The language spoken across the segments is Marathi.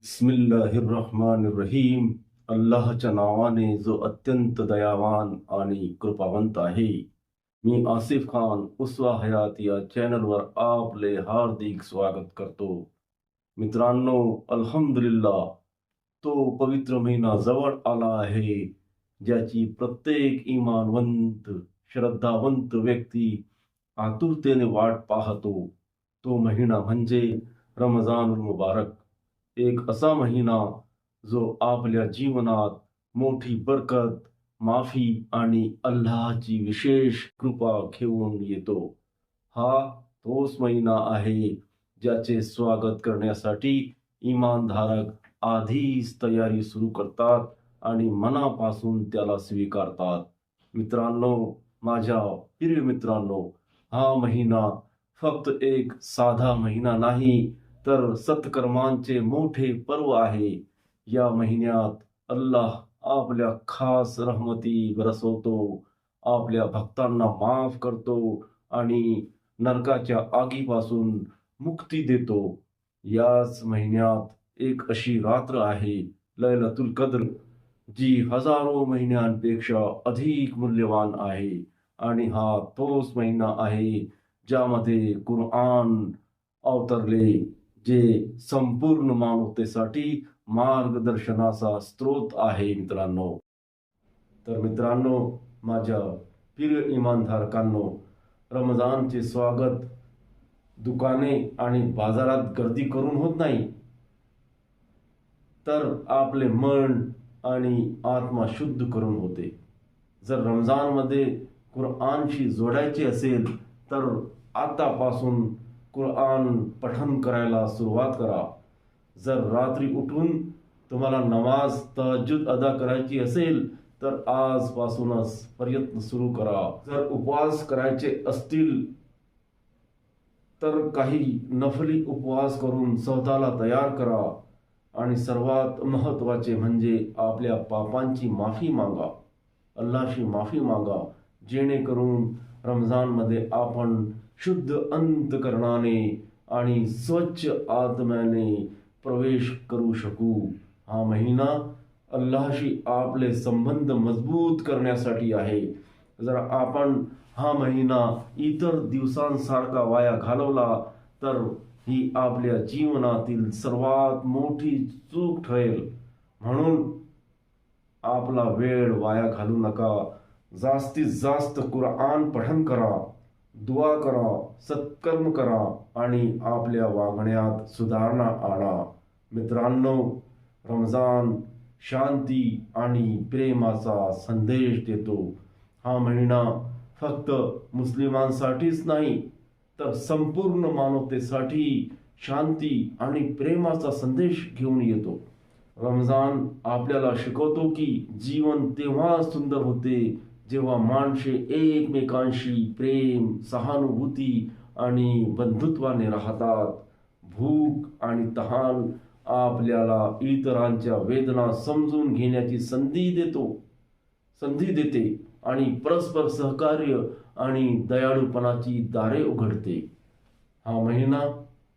बिस्मिल्लाहिर्रहमानिर्रहीम. अल्लाहच्या नावाने जो अत्यंत दयावान आणि कृपावंत आहे. मी आसिफ खान उस्वा हयात या चॅनलवर आपले हार्दिक स्वागत करतो. मित्रांनो अल्हम्दुलिल्ला तो पवित्र महिना जवळ आला आहे ज्याची प्रत्येक इमानवंत श्रद्धावंत व्यक्ती आतुरतेने वाट पाहतो. तो महिना म्हणजे रमजानुल मुबारक. एक असा महिना जो आपल्या जीवनात मोठी बरकत माफी आणि अल्लाहची विशेष कृपा घेऊन येतो. हा तोच महिना आहे ज्याचे स्वागत करण्यासाठी इमानधारक आधीच तयारी सुरू करतात आणि मनापासून त्याला स्वीकारतात. मित्रांनो माझ्या प्रिय मित्रांनो हा महिना फक्त एक साधा महिना नाही तर सत्कर्मांचे मोठे पर्व आहे. या महिन्यात अल्लाह आपल्या खास रहमती बरसवतो. आपल्या भक्तांना माफ करतो आणि नरकाच्या आगीपासून मुक्ती देतो. याच महिन्यात एक अशी रात्र आहे लैलतुल कद्र जी हजारो महिन्यांपेक्षा अधिक मूल्यवान आहे. आणि हा तोच महिना आहे ज्यामध्ये कुरआन अवतरले. जे संपूर्ण मानवतेसाठी मार्गदर्शनाचा स्रोत आहे मित्रांनो. तर मित्रांनो माझ्या प्रिय इमानधारकांनो रमजानचे स्वागत दुकाने आणि बाजारात गर्दी करून होत नाही तर आपले मन आणि आत्मा शुद्ध करून होते. जर रमजानमध्ये कुरआनशी जोडायचे असेल तर आतापासून कुरआन पठन करायला सुरुवात करा. जर रात्री उठून तुम्हाला नमाज तहज्जुद अदा करायची असेल तर आजपासूनच प्रयत्न सुरू करा. जर उपवास करायचे असतील तर काही नफली उपवास करून स्वतःला तयार करा. आणि सर्वात महत्त्वाचे म्हणजे आपल्या पापांची माफी मागा. अल्लाशी माफी मागा. जेणेकरून रमजानमध्ये आपण शुद्ध अंतकरणाने आणि स्वच्छ आत्म्याने प्रवेश करू शकू. हा महिना अल्लाशी आपले संबंध मजबूत करण्यासाठी आहे. जर आपण हा महिना इतर दिवसांसारखा वाया घालवला तर ही आपल्या जीवनातील सर्वात मोठी चूक ठरेल. म्हणून आपला वेळ वाया घालू नका. जास्तीत जास्त कुराण पठन करा. दुआ करा सत्कर्म करा आणि आपल्या वागण्यात सुधारणा आणा. मित्रांनो रमजान शांती आणि प्रेमाचा संदेश देतो. हा महिना फक्त मुस्लिमांसाठीच नाही तर संपूर्ण मानवतेसाठी शांती आणि प्रेमाचा संदेश घेऊन येतो. रमजान आपल्याला शिकवतो की जीवन तेव्हा सुंदर होते जेव्हा माणसे एकमेकांशी प्रेम सहानुभूती आणि बंधुत्वाने राहतात भूक आणि तहान आपल्याला इतरांच्या वेदना समजून घेण्याची संधी देतो. संधी देते आणि परस्पर सहकार्य आणि दयाळूपणाची दारे उघडते. हा महिना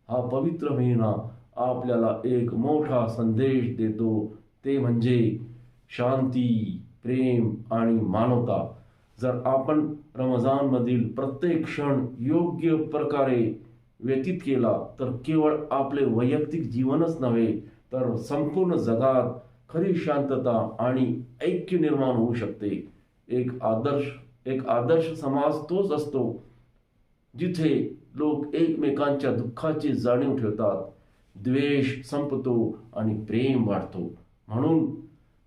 हा पवित्र महिना आपल्याला एक मोठा संदेश देतो. ते म्हणजे शांती. प्रेम आणि मानवता. जर आपण रमजानमधील प्रत्येक क्षण योग्य प्रकारे व्यतीत केला तर केवळ आपले वैयक्तिक जीवनच नव्हे तर संपूर्ण जगात खरी शांतता आणि ऐक्य निर्माण होऊ शकते. एक आदर्श एक आदर्श समाज तोच असतो जिथे लोक एकमेकांच्या दुःखाची जाणीव ठेवतात. द्वेष संपतो आणि प्रेम वाढतो. म्हणून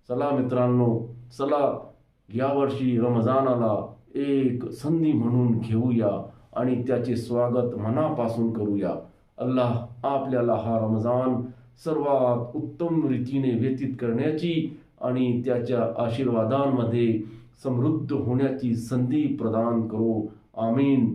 चला मित्रांनो चला यावर्षी रमजानाला एक संधी म्हणून घेऊया आणि त्याचे स्वागत मनापासून करूया. अल्लाह आपल्याला हा रमजान सर्वात उत्तम रीतीने व्यतीत करण्याची आणि त्याच्या आशीर्वादांमध्ये समृद्ध होण्याची संधी प्रदान करो. आमीन.